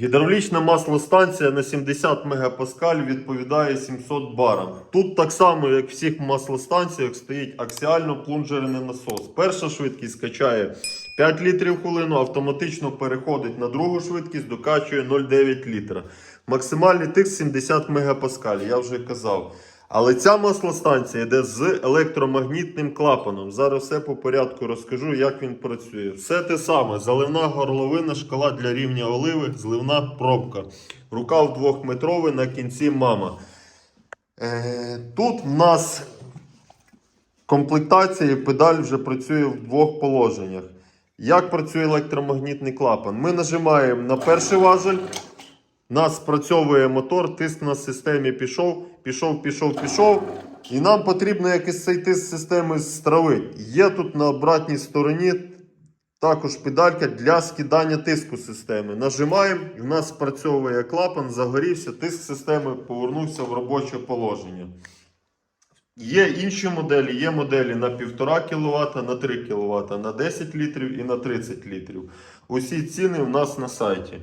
Гідравлічна маслостанція на 70 мегапаскаль відповідає 700 барам. Тут так само, як в всіх маслостанціях, стоїть аксіально плунжерний насос. Перша швидкість качає 5 літрів в хвилину, автоматично переходить на другу швидкість, докачує 0,9 літра. Максимальний тиск 70 мегапаскаль, я вже казав. Але ця маслостанція йде з електромагнітним клапаном. Зараз все по порядку розкажу, як він працює. Все те саме: заливна горловина, шкала для рівня оливи, зливна пробка. Рукав двохметровий на кінці мама. Е, тут в нас комплектація і педаль вже працює в двох положеннях. Як працює електромагнітний клапан? Ми нажимаємо на перший важель. Нас спрацьовує мотор, тиск на системі пішов, пішов, пішов, пішов. І нам потрібно якось цей тиск системи стравити. Є тут на обратній стороні також педалька для скидання тиску системи. Нажимаємо, і в нас спрацьовує клапан, загорівся, тиск системи повернувся в робоче положення. Є інші моделі, є моделі на 1,5 кВт, на 3 кВт, на 10 літрів і на 30 літрів. Усі ціни у нас на сайті.